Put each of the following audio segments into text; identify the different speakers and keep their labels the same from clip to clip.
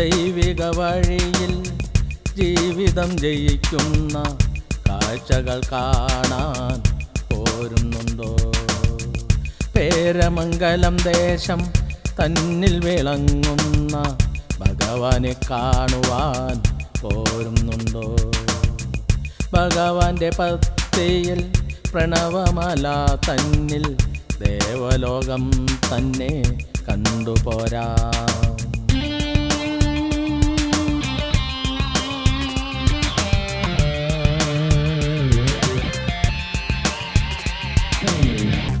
Speaker 1: ദൈവിക വഴിയിൽ ജീവിതം ജയിക്കുന്ന കാഴ്ചകൾ കാണാൻ പോരുന്നുണ്ടോ? പേരമംഗലം ദേശം തന്നിൽ വിളങ്ങുന്ന ഭഗവാനെ കാണുവാൻ പോരുന്നുണ്ടോ? ഭഗവാന്റെ പത്തിയിൽ പ്രണവമല തന്നിൽ ദേവലോകം തന്നെ കണ്ടുപോരാ.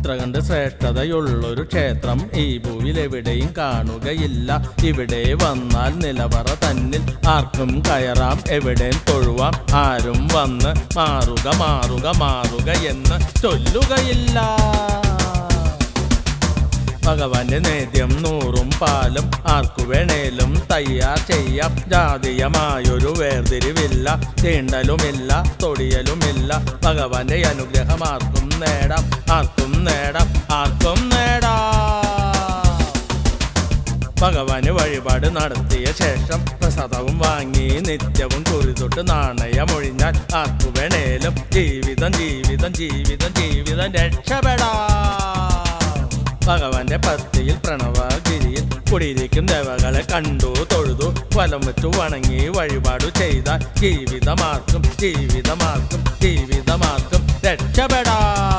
Speaker 1: ഇത്ര കണ്ട് ശ്രേഷ്ഠതയുള്ളൊരു ക്ഷേത്രം ഈ ഭൂവിൽ എവിടെയും കാണുകയില്ല. ഇവിടെ വന്നാൽ നിലവറ തന്നിൽ ആർക്കും കയറാം എവിടെയും തൊഴുവാം. ആരും വന്ന് മാറുക മാറുക മാറുക എന്ന് ചൊല്ലുകയില്ല. ഭഗവാന്റെ നേദ്യം നൂറും പാലും ആർക്കു വേണേലും തയ്യാർ ചെയ്യാം. ജാതീയമായൊരു വേർതിരിവില്ല തീണ്ടലുമില്ല തൊടിയലുമില്ല. ഭഗവാന്റെ അനുഗ്രഹം ആർക്കും നേടാം ആർക്കും നേടാം ആർക്കും നേടാം. ഭഗവാന് വഴിപാട് നടത്തിയ ശേഷം പ്രസാദവും വാങ്ങി നിത്യവും കുറിതൊട്ട് നാണയമൊഴിഞ്ഞാൽ ആർക്കു വേണേലും ജീവിതം ജീവിതം ജീവിതം ജീവിതം രക്ഷപ്പെടാം. ഭഗവാന്റെ പത്തിയിൽ പ്രണവഗിരിയിൽ കുടിയിരിക്കും ദേവകളെ കണ്ടു തൊഴുതു ഫലം വെച്ചു വണങ്ങി വഴിപാടു ചെയ്താൽ ജീവിതമാർക്കും ജീവിതമാർക്കും ജീവിതമാർക്കും രക്ഷപ്പെടാം.